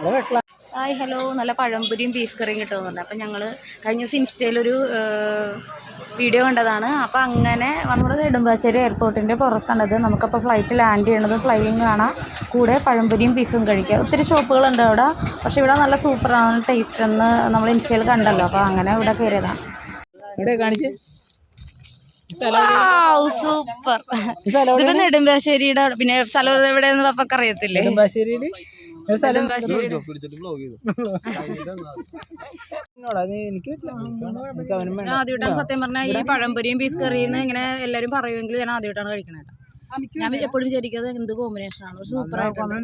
Hi hello. നല്ല പഴംപൊരിയും beef കറിയും കിട്ടുമെന്നുണ്ട് അപ്പം ഞങ്ങൾ കഴിഞ്ഞ ദിവസം ഇൻസ്റ്റയിലൊരു വീഡിയോ കണ്ടതാണ്. അപ്പോൾ അങ്ങനെ നമ്മുടെ നെടുമ്പാശ്ശേരി എയർപോർട്ടിന്റെ പുറത്താണത്. നമുക്കപ്പോൾ ഫ്ലൈറ്റ് ലാൻഡ് ചെയ്യണതും ഫ്ലൈയിങ് കാണാം കൂടെ പഴംപൊരിയും ബീഫും കഴിക്കാം. ഒത്തിരി ഷോപ്പുകളുണ്ട് അവിടെ. പക്ഷേ ഇവിടെ നല്ല സൂപ്പറാണ് ടേസ്റ്റ് എന്ന് നമ്മൾ ഇൻസ്റ്റയിൽ കണ്ടല്ലോ. അപ്പോൾ അങ്ങനെ ഇവിടെ കയറിയതാണ് സൂപ്പർ ഇതിപ്പോ നെടുമ്പാശ്ശേരിയുടെ പിന്നെ സ്ഥലം എവിടെയെന്ന് പപ്പക്ക് അറിയത്തില്ലേ നെടുമ്പാശ്ശേരിയിൽ ആദ്യമായിട്ടാണ് സത്യം പറഞ്ഞാൽ ഈ പഴംപൊരിയും ബീഫ് കറിയും ഇങ്ങനെ എല്ലാരും പറയുമെങ്കിൽ ഞാൻ ആദ്യമായിട്ടാണ് കഴിക്കണേ ഞാൻ എപ്പോഴും വിചാരിക്കുന്നത് എന്ത് കോമ്പിനേഷൻ ആണ്. സൂപ്പർ ആയിട്ടുണ്ട്.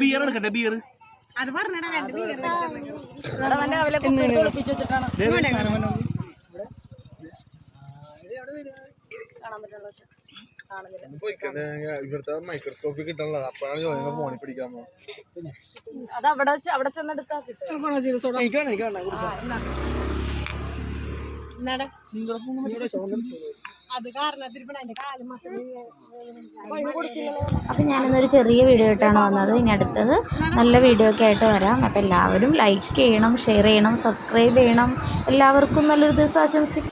ബിയർ എടുക്കട്ടെ ബിയർ കാണുന്നില്ല ഇവിടുത്തെ മൈക്രോസ്കോപ്പി കിട്ടണല്ലോ അപ്പോഴാണ് ജോലിനെ ഫോണിൽ പിടിക്കാൻ പോകുന്നത് അത് അവിടെ വെച്ച് അവിടെ ചെന്നെടുത്താ കിട്ടും അപ്പം ഞാനിന്നൊരു ചെറിയ വീഡിയോ ആയിട്ടാണ് വന്നത്. ഇനി അടുത്തത് നല്ല വീഡിയോ ഒക്കെ ആയിട്ട് വരാം. അപ്പം എല്ലാവരും ലൈക്ക് ചെയ്യണം ഷെയർ ചെയ്യണം സബ്സ്ക്രൈബ് ചെയ്യണം. എല്ലാവർക്കും നല്ലൊരു ദിവസം ആശംസിക്കും